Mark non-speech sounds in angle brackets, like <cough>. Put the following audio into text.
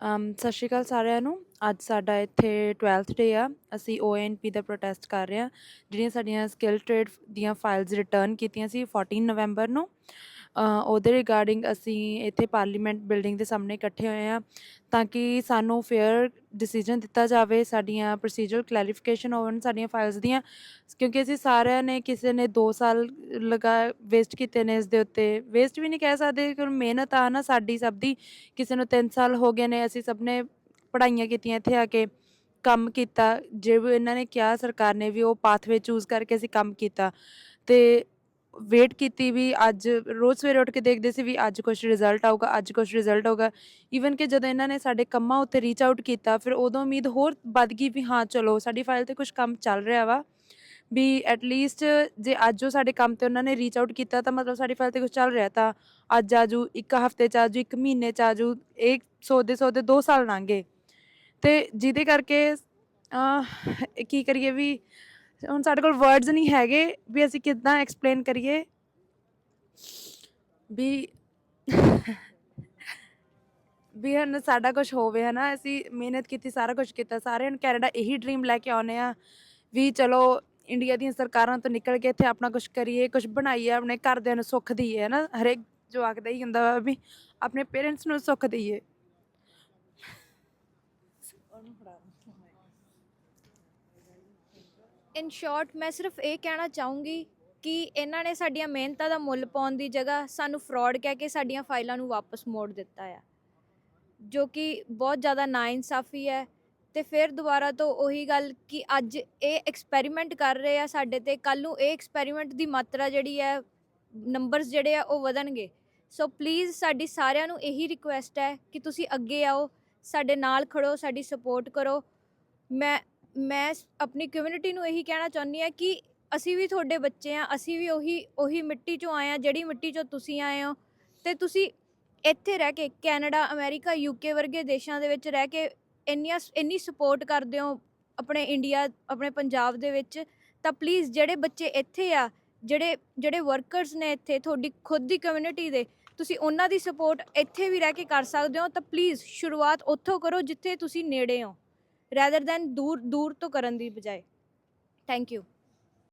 ਅਮ ਸਤਿ ਸ਼੍ਰੀ ਅਕਾਲ ਸਾਰਿਆਂ ਨੂੰ। ਅੱਜ ਸਾਡਾ ਇੱਥੇ 12th ਡੇ ਆ। ਅਸੀਂ ONP ਦਾ ਪ੍ਰੋਟੈਸਟ ਕਰ ਰਹੇ ਹਾਂ ਜਿਹੜੀਆਂ ਸਾਡੀਆਂ ਸਕਿੱਲ ਟ੍ਰੇਡ ਦੀਆਂ ਫਾਈਲਸ ਰਿਟਰਨ ਕੀਤੀਆਂ ਸੀ 14 ਨਵੰਬਰ ਨੂੰ। ਅ, ਉਹਦੇ ਰਿਗਾਰਡਿੰਗ ਅਸੀਂ ਇੱਥੇ ਪਾਰਲੀਮੈਂਟ ਬਿਲਡਿੰਗ ਦੇ ਸਾਹਮਣੇ ਇਕੱਠੇ ਹੋਏ ਆ ਤਾਂ ਕਿ ਸਾਨੂੰ ਫੇਅਰ ਡਿਸੀਜਨ ਦਿੱਤਾ ਜਾਵੇ, ਸਾਡੀਆਂ ਪ੍ਰੋਸੀਜਰ ਕਲੈਰੀਫਿਕੇਸ਼ਨ ਹੋਣ, ਸਾਡੀਆਂ ਫਾਈਲਸ ਦੀਆਂ, ਕਿਉਂਕਿ ਅਸੀਂ ਸਾਰਿਆਂ ਨੇ ਕਿਸੇ ਨੇ 2 ਸਾਲ ਲਗਾ ਵੇਸਟ ਕੀਤੇ ਨੇ ਇਸ ਦੇ ਉੱਤੇ। ਵੇਸਟ ਵੀ ਨਹੀਂ ਕਹਿ ਸਕਦੇ ਕਿ ਮਿਹਨਤ ਆ ਨਾ ਸਾਡੀ ਸਭ ਦੀ, ਕਿਸੇ ਨੂੰ 3 ਸਾਲ ਹੋ ਗਏ ਨੇ, ਅਸੀਂ ਸਭ ਨੇ ਪੜ੍ਹਾਈਆਂ ਕੀਤੀਆਂ ਇੱਥੇ ਆ ਕੇ, ਕੰਮ ਕੀਤਾ। ਜੇ ਵੀ ਇਹਨਾਂ ਨੇ ਕਿਹਾ ਸਰਕਾਰ ਨੇ ਵੀ ਉਹ ਪਾਥਵੇ ਚੂਜ਼ ਕਰਕੇ ਅਸੀਂ ਕੰਮ ਕੀਤਾ। ਤੇ ਵੇਟ ਕੀਤੀ ਵੀ ਅੱਜ, ਰੋਜ਼ ਸਵੇਰੇ ਉੱਠ ਕੇ ਦੇਖਦੇ ਸੀ ਵੀ ਅੱਜ ਕੁਝ ਰਿਜ਼ਲਟ ਆਊਗਾ, ਅੱਜ ਕੁਝ ਰਿਜ਼ਲਟ ਆਊਗਾ। ਈਵਨ ਕਿ ਜਦੋਂ ਇਹਨਾਂ ਨੇ ਸਾਡੇ ਕੰਮਾਂ ਉੱਤੇ ਰੀਚ ਆਊਟ ਕੀਤਾ, ਫਿਰ ਉਦੋਂ ਉਮੀਦ ਹੋਰ ਵੱਧ ਗਈ ਵੀ ਹਾਂ, ਚਲੋ ਸਾਡੀ ਫਾਈਲ ਤੇ ਕੁਝ ਕੰਮ ਚੱਲ ਰਿਹਾ ਵਾ। ਵੀ ਐਟ ਲੀਸਟ ਜੇ ਅੱਜ ਉਹ ਸਾਡੇ ਕੰਮ ਤੇ ਉਹਨਾਂ ਨੇ ਰੀਚ ਆਊਟ ਕੀਤਾ ਤਾਂ ਮਤਲਬ ਸਾਡੀ ਫਾਈਲ ਤੇ ਕੁਝ ਚੱਲ ਰਿਹਾ ਤਾਂ ਅੱਜ ਆਜੂ ਇੱਕ ਹਫ਼ਤੇ ਚ ਆਜੂ ਇੱਕ ਮਹੀਨੇ ਚ ਆਜੂ ਇੱਕ ਸੌਦੇ ਸੌਦੇ 2 ਸਾਲ ਲੰਘੇ ਤੇ ਜਿਹਦੇ ਕਰਕੇ ਕੀ ਕਰੀਏ ਵੀ ਹੁਣ ਸਾਡੇ ਕੋਲ ਵਰਡਸ ਨਹੀਂ ਹੈਗੇ, ਵੀ ਅਸੀਂ ਕਿੱਦਾਂ ਐਕਸਪਲੇਨ ਕਰੀਏ? ਵੀ <laughs> ਵੀ ਹਨ ਸਾਡਾ ਕੁਝ ਹੋਵੇ, ਹਨਾ? ਅਸੀਂ ਮਿਹਨਤ ਕੀਤੀ, ਸਾਰਾ ਕੁਝ ਕੀਤਾ ਸਾਰੇ ਨੂੰ ਕੈਨੇਡਾ ਇਹੀ ਡ੍ਰੀਮ ਲੈ ਕੇ ਆਉਨੇ ਆ ਵੀ ਚਲੋ ਇੰਡੀਆ ਦੀਆਂ ਸਰਕਾਰਾਂ ਤੋਂ ਨਿਕਲ ਕੇ ਇੱਥੇ ਆਪਣਾ ਕੁਝ ਕਰੀਏ ਕੁਝ ਬਣਾਈਏ, ਆਪਣੇ ਘਰਦਿਆਂ ਨੂੰ ਸੁੱਖ ਦਈਏ, ਹਨਾ? ਹਰੇਕ ਜੋ ਆਖਦਾ ਹੀ ਹੁੰਦਾ ਵਾ ਵੀ ਆਪਣੇ ਪੇਰੈਂਟਸ ਨੂੰ ਸੁੱਖ ਦਈਏ। ਇਨ ਸ਼ਾਰਟ ਮੈਂ ਸਿਰਫ ਇਹ ਕਹਿਣਾ ਚਾਹੂੰਗੀ ਕਿ ਇਹਨਾਂ ਨੇ ਸਾਡੀਆਂ ਮਿਹਨਤਾਂ ਦਾ ਮੁੱਲ ਪਾਉਣ ਦੀ ਜਗ੍ਹਾ ਸਾਨੂੰ ਫਰਾਡ ਕਹਿ ਕੇ ਸਾਡੀਆਂ ਫਾਈਲਾਂ ਨੂੰ ਵਾਪਸ ਮੋੜ ਦਿੱਤਾ ਆ। ਜੋ ਕਿ ਬਹੁਤ ਜ਼ਿਆਦਾ ਨਾਇਨਸਾਫੀ ਹੈ ਤੇ ਫਿਰ ਦੁਬਾਰਾ ਤੋਂ ਉਹੀ ਗੱਲ ਕਿ ਅੱਜ ਇਹ ਐਕਸਪੈਰੀਮੈਂਟ ਕਰ ਰਹੇ ਆ ਸਾਡੇ ਤੇ ਕੱਲ ਨੂੰ ਇਹ ਐਕਸਪੈਰੀਮੈਂਟ ਦੀ ਮਾਤਰਾ ਜਿਹੜੀ ਹੈ ਨੰਬਰਸ ਜਿਹੜੇ ਆ ਉਹ ਵਧਣਗੇ। ਸੋ ਪਲੀਜ਼ ਸਾਡੀ ਸਾਰਿਆਂ ਨੂੰ ਇਹੀ ਰਿਕੁਐਸਟ ਹੈ ਕਿ ਤੁਸੀਂ ਅੱਗੇ ਆਓ, ਸਾਡੇ ਨਾਲ ਖੜੋ, ਸਾਡੀ ਸਪੋਰਟ ਕਰੋ। ਮੈਂ ਮੈਂ ਆਪਣੀ ਕਮਿਊਨਿਟੀ ਨੂੰ ਇਹੀ ਕਹਿਣਾ ਚਾਹੁੰਦੀ ਹਾਂ ਕਿ ਅਸੀਂ ਵੀ ਤੁਹਾਡੇ ਬੱਚੇ ਆ ਅਸੀਂ ਵੀ ਉਹੀ ਉਹੀ ਮਿੱਟੀ ਚੋਂ ਆਏ ਆ ਜਿਹੜੀ ਮਿੱਟੀ ਚੋਂ ਤੁਸੀਂ ਆਏ ਹੋ। ਤੇ ਤੁਸੀਂ ਇੱਥੇ ਰਹਿ ਕੇ ਕੈਨੇਡਾ, ਅਮਰੀਕਾ ਯੂਕੇ ਵਰਗੇ ਦੇਸ਼ਾਂ ਦੇ ਵਿੱਚ ਰਹਿ ਕੇ ਇੰਨੀਆਂ ਇੰਨੀ ਸਪੋਰਟ ਕਰਦੇ ਹੋ ਆਪਣੇ ਇੰਡੀਆ, ਆਪਣੇ ਪੰਜਾਬ ਦੇ ਵਿੱਚ, ਤਾਂ ਪਲੀਜ਼ ਜਿਹੜੇ ਬੱਚੇ ਇੱਥੇ ਆ, ਜਿਹੜੇ ਜਿਹੜੇ ਵਰਕਰਸ ਨੇ ਇੱਥੇ, ਤੁਹਾਡੀ ਖੁਦ ਦੀ ਕਮਿਊਨਿਟੀ ਦੇ, ਤੁਸੀਂ ਉਹਨਾਂ ਦੀ ਸਪੋਰਟ ਇੱਥੇ ਵੀ ਰਹਿ ਕੇ ਕਰ ਸਕਦੇ ਹੋ, ਤਾਂ ਪਲੀਜ਼ ਸ਼ੁਰੂਆਤ ਉੱਥੋਂ ਕਰੋ, ਜਿੱਥੇ ਤੁਸੀਂ ਨੇੜੇ ਹੋ। ਰੈਦਰ ਦੈਨ ਦੂਰ ਦੂਰ ਤੋਂ ਕਰਨ ਦੀ ਬਜਾਏ। Thank you